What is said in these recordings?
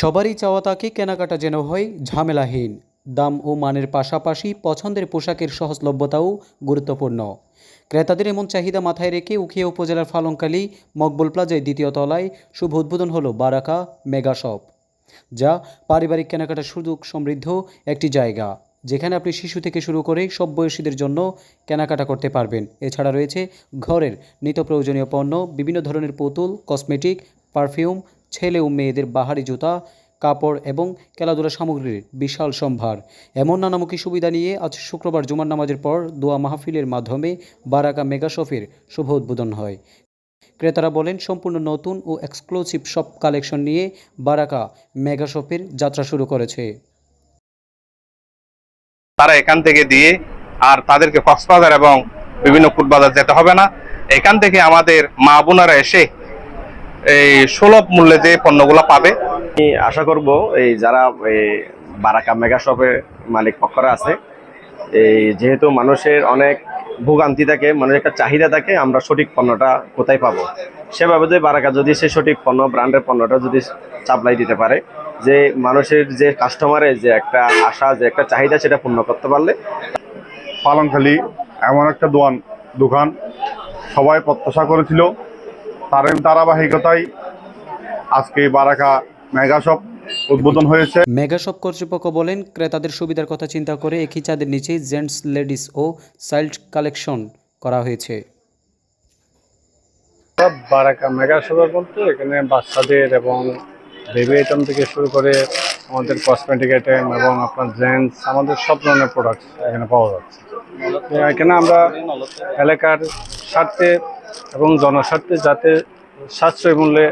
সবারই চাওয়া তাকে কেনাকাটা যেন হয় ঝামেলাহীন। দাম ও মানের পাশাপাশি পছন্দের পোশাকের সহজলভ্যতাও গুরুত্বপূর্ণ। ক্রেতাদের এমন চাহিদা মাথায় রেখে উখিয়া উপজেলার ফালংকালী মকবুল প্লাজায় দ্বিতীয় তলায় শুভ উদ্বোধন হল বারাকা মেগা শপ, যা পারিবারিক কেনাকাটার সুযোগ সমৃদ্ধ একটি জায়গা, যেখানে আপনি শিশু থেকে শুরু করে সব বয়সীদের জন্য কেনাকাটা করতে পারবেন। এছাড়া রয়েছে ঘরের নিত্য প্রয়োজনীয় পণ্য, বিভিন্ন ধরনের পুতুল, কসমেটিক, পারফিউম ছেলে ও মেয়েদের বাহারি জুতা, কাপড় এবং খেলাধুলা সামগ্রীর বিশাল সম্ভার। এমন নানামুখী সুবিধা নিয়ে আজ শুক্রবার জুমার নামাজের পর দোয়া মাহফিলের মাধ্যমে বারাকা মেগা শপের শুভ উদ্বোধন হয়। ক্রেতারা বলেন, সম্পূর্ণ নতুন ও এক্সক্লুসিভ সব কালেকশন নিয়ে বারাকা মেগা শপের যাত্রা শুরু করেছে। তারা এখান থেকে দিয়ে আর তাদেরকে কক্সবাজার এবং বিভিন্ন ফুটবাজার যেতে হবে না। এখান থেকে আমাদের মা বোনেরা এসে এই সুলভ মূল্যে যে পণ্যগুলো পাবে। আমি আশা করব এই যারা এই বারাকা মেগা শপের মালিক পক্ষরা আছে এই যেহেতু মানুষের অনেক ভোগান্তি থাকে মানুষের একটা চাহিদা থাকে আমরা সঠিক পণ্যটা কোথায় পাবো? সেভাবে যে বারাকা যদি সে সঠিক পণ্য ব্র্যান্ডের পণ্যটা যদি সাপ্লাই দিতে পারে যে মানুষের যে কাস্টমারের যে একটা আশা যে একটা চাহিদা সেটা পূর্ণ করতে পারলে পালংখালি এমন একটা দোয়ান দোকান সবাই প্রত্যাশা করেছিল। তার ধারাবাহিকতায় আজকে বারাকা মেগা শপ উদ্বোধন হয়েছে। মেগা শপ কর্তৃপক্ষ বলেন ক্রেতাদের সুবিধার কথা চিন্তা করে একই চাঁদের নিচে জেন্টস লেডিস ও চাইল্ড কালেকশন করা হয়েছে। বারাকা মেগা শপার বলতে এখানে বাচ্চাদের এবং বেবি আইটেম থেকে শুরু করে আমাদের কসমেটিক আইটেম এবং আপনার জেন্টস আমাদের সব ধরনের প্রোডাক্ট এখানে পাওয়া যাচ্ছে। এখানে আমরা এলাকার স্বার্থে এবং জনস্বার্থে যাতে সাশ্রয় মূল্যে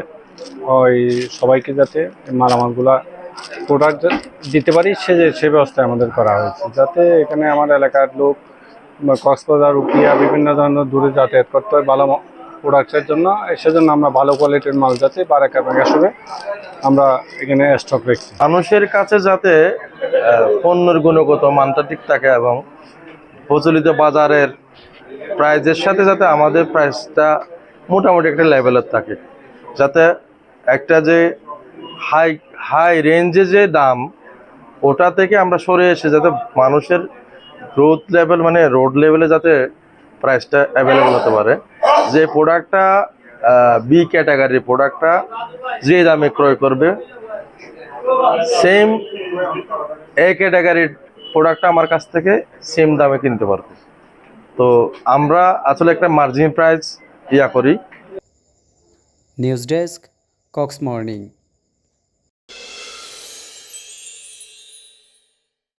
ওই সবাইকে যাতে মালামালগুলা প্রোডাক্ট দিতে পারি, সে যে, সে ব্যবস্থা আমাদের করা হয়েছে। যাতে এখানে আমার এলাকার লোক কক্সবাজার উকিয়া বিভিন্ন ধরনের দূরে যাতায়াত করতে হয় ভালো প্রোডাক্টের জন্য। সেজন্য আমরা ভালো কোয়ালিটির মাল যাতে বারাকা শপে আমরা এখানে স্টক রেখেছি। মানুষের কাছে যাতে পণ্যের গুণগত মানটা ঠিক থাকে এবং প্রচলিত বাজারের প্রাইজের সাথে যাতে আমাদের প্রাইসটা মোটামুটি একটা লেভেলের থাকে। যাতে একটা যে হাই হাই রেঞ্জে যে দাম, ওটা থেকে আমরা সরে এসে যাতে মানুষের গ্রোথ লেভেল মানে রোড লেভেলে যাতে প্রাইসটা অ্যাভেলেবেল হতে পারে। যে প্রোডাক্টটা বি ক্যাটাগরির প্রোডাক্টটা যে দামে ক্রয় করবে সেম এ ক্যাটাগরির প্রোডাক্টটা আমার কাছ থেকে সেম দামে কিনতে পারবে। তো আমরা আসলে একটা মার্জিন প্রাইস ইয়া করি। News desk Cox morning